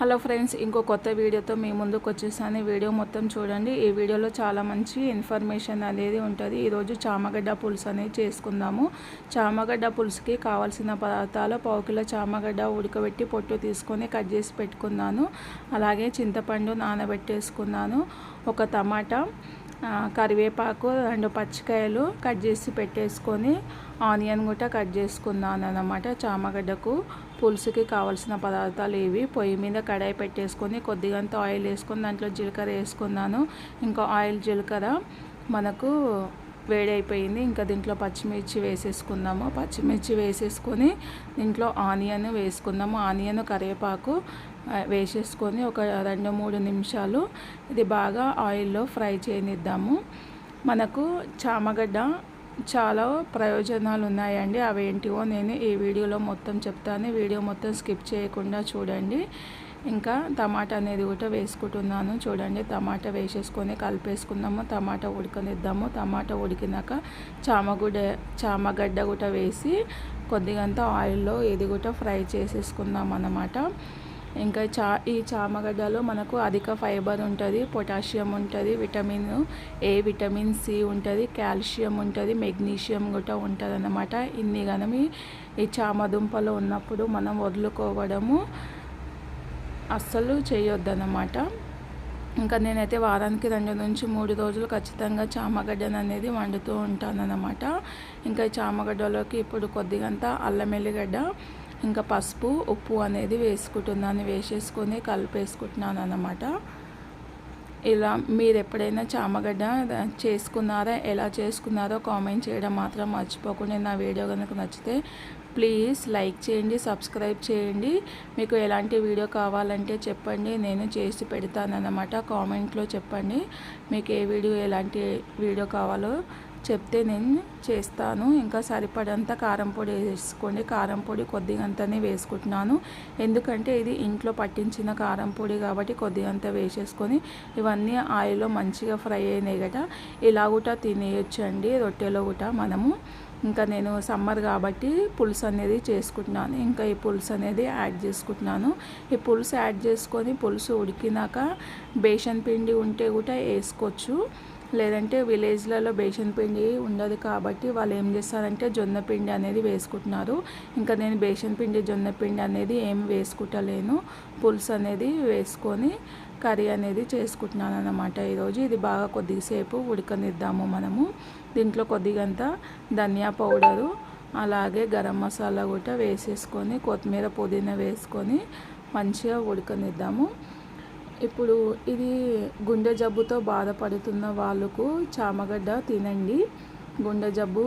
Hello friends ఇంకో కొత్త వీడియోతో మీ ముందుకు వచ్చేసాను. వీడియో మొత్తం చూడండి. ఈ వీడియోలో చాలా మంచి ఇన్ఫర్మేషన్ అనేది ఉంటుంది. ఈరోజు చామగడ్డ పులుసు అనేది చేసుకుందాము. చామగడ్డ పులుసుకి కావాల్సిన పదార్థాలు పావు కిలో చామగడ్డ ఉడకబెట్టి పొట్టు తీసుకొని కట్ చేసి పెట్టుకున్నాను. అలాగే చింతపండు నానబెట్టేసుకున్నాను. ఒక టమాటా కరివేపాకు రెండు పచ్చికాయలు కట్ చేసి పెట్టేసుకొని ఆనియన్ కూడా కట్ చేసుకున్నాను అన్నమాట చామగడ్డకు. పులుసుకి కావాల్సిన పదార్థాలు ఇవి పొయ్యి మీద కడాయి పెట్టేసుకొని కొద్దిగంత ఆయిల్ వేసుకొని దాంట్లో జీలకర్ర వేసుకున్నాను. ఇంకా ఆయిల్ జీలకర్ర మనకు వేడైపోయింది. ఇంకా దీంట్లో పచ్చిమిర్చి వేసేసుకుందాము. పచ్చిమిర్చి వేసేసుకొని దీంట్లో ఆనియన్ వేసుకుందాము. ఆనియన్ కరివేపాకు వేసేసుకొని ఒక రెండు మూడు నిమిషాలు ఇది బాగా ఆయిల్లో ఫ్రై చేయనిద్దాము. మనకు చామగడ్డ చాలా ప్రయోజనాలు ఉన్నాయండి అవి ఏంటివో నేను ఈ వీడియోలో మొత్తం చెప్తాను. వీడియో మొత్తం స్కిప్ చేయకుండా చూడండి. ఇంకా టమాటా అనేది కూడా వేసుకుంటున్నాను. చూడండి టమాటా వేసేసుకొని కలిపేసుకుందాము. టమాటా ఉడకనిద్దాము. టమాటా ఉడికినాక చామగుడ్డ చామగడ్డ కూడా వేసి కొద్దిగంత ఆయిల్లో ఇది కూడా ఫ్రై చేసేసుకుందాం అన్నమాట ఇంకా చా ఈ చామగడ్డలో మనకు అధిక ఫైబర్ ఉంటుంది పొటాషియం ఉంటుంది విటమిన్ ఏ విటమిన్ సి ఉంటుంది కాల్షియం ఉంటుంది మెగ్నీషియం కూడా ఉంటుంది అన్నమాట ఇన్ని కనుమ ఈ చామదుంపలో ఉన్నప్పుడు మనం వదులుకోవడము అస్సలు చేయొద్దన్నమాట. ఇంకా నేనైతే వారానికి రెండు నుంచి మూడు రోజులు ఖచ్చితంగా చామగడ్డను అనేది వండుతూ ఉంటానన్నమాట. ఇంకా చామగడ్డలోకి ఇప్పుడు కొద్దిగంత అల్లం ఎల్లిగడ్డ ఇంకా పసుపు ఉప్పు అనేది వేసుకుంటున్నాను వేసేసుకొని కలిపేసుకుంటున్నాను అనమాట ఇలా మీరు ఎప్పుడైనా చామగడ్డ చేసుకున్నారా ఎలా చేసుకున్నారో కామెంట్ చేయడం మాత్రం మర్చిపోకుండా నా వీడియో కనుక నచ్చితే ప్లీజ్ లైక్ చేయండి సబ్స్క్రైబ్ చేయండి. మీకు ఎలాంటి వీడియో కావాలంటే చెప్పండి నేను చేసి పెడతానన్నమాట. కామెంట్లో చెప్పండి మీకు ఏ వీడియో ఎలాంటి వీడియో కావాలో చెప్తే నేను చేస్తాను. ఇంకా సరిపడంత కారం పొడి వేసుకోండి. కారం పొడి కొద్దిగంతనే వేసుకుంటున్నాను. ఎందుకంటే ఇది ఇంట్లో పట్టించిన కారం పొడి కాబట్టి కొద్దిగంత వేసేసుకొని ఇవన్నీ ఆయిల్లో మంచిగా ఫ్రై అయినాయి కదా ఇలా కూడా తినేయచ్చు అండి రొట్టెలో కూడా మనము. ఇంకా నేను సమ్మర్ కాబట్టి పులుసు అనేది చేసుకుంటున్నాను. ఇంకా ఈ పులుసు అనేది యాడ్ చేసుకుంటున్నాను. ఈ పులుసు యాడ్ చేసుకొని పులుసు ఉడికినాక బేసన్ పిండి ఉంటే కూడా వేసుకోవచ్చు. లేదంటే విలేజ్లలో బేషన్ పిండి ఉండదు కాబట్టి వాళ్ళు ఏం చేస్తారంటే జొన్న పిండి అనేది వేసుకుంటున్నారు. ఇంకా నేను బేషన్ పిండి జొన్న పిండి అనేది ఏం వేసుకుంటలేను. పులుసు అనేది వేసుకొని కర్రీ అనేది చేసుకుంటున్నాను అన్నమాట ఈరోజు. ఇది బాగా కొద్దిసేపు ఉడకనిద్దాము మనము. దీంట్లో కొద్దిగంత ధనియా పౌడరు అలాగే గరం మసాలా కూడా వేసేసుకొని కొత్తిమీర పుదీనా వేసుకొని మంచిగా ఉడకనిద్దాము. ఇప్పుడు ఇది గుండె జబ్బుతో బాధపడుతున్న వాళ్ళకు చామగడ్డ తినండి. గుండె జబ్బు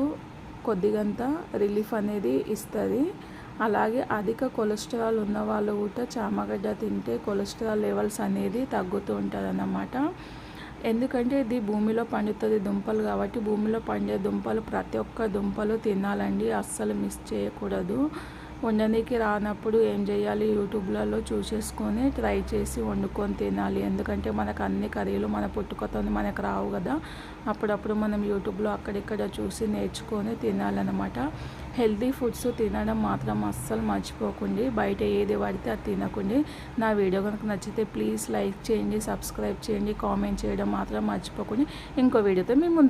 కొద్దిగంత రిలీఫ్ అనేది ఇస్తుంది. అలాగే అధిక కొలెస్ట్రాల్ ఉన్న వాళ్ళు కూడా చామగడ్డ తింటే కొలెస్ట్రాల్ లెవెల్స్ అనేది తగ్గుతూ ఉంటుంది అన్నమాట ఎందుకంటే ఇది భూమిలో పండుతుంది దుంపలు కాబట్టి భూమిలో పండే దుంపలు ప్రతి ఒక్క దుంపలు తినాలండి. అస్సలు మిస్ చేయకూడదు. వండడానికి రానప్పుడు ఏం చేయాలి? యూట్యూబ్లలో చూసేసుకొని ట్రై చేసి వండుకొని తినాలి. ఎందుకంటే మనకు అన్ని కర్రీలు మన పుట్టుకతో మనకు రావు కదా. అప్పుడప్పుడు మనం యూట్యూబ్లో అక్కడిక్కడ చూసి నేర్చుకొని తినాలన్నమాట. హెల్తీ ఫుడ్స్ తినడం మాత్రం అస్సలు మర్చిపోకండి. బయట ఏది పడితే అది తినకండి. నా వీడియో కనుక నచ్చితే ప్లీజ్ లైక్ చేయండి సబ్స్క్రైబ్ చేయండి కామెంట్ చేయడం మాత్రం మర్చిపోకండి. ఇంకో వీడియోతో మేము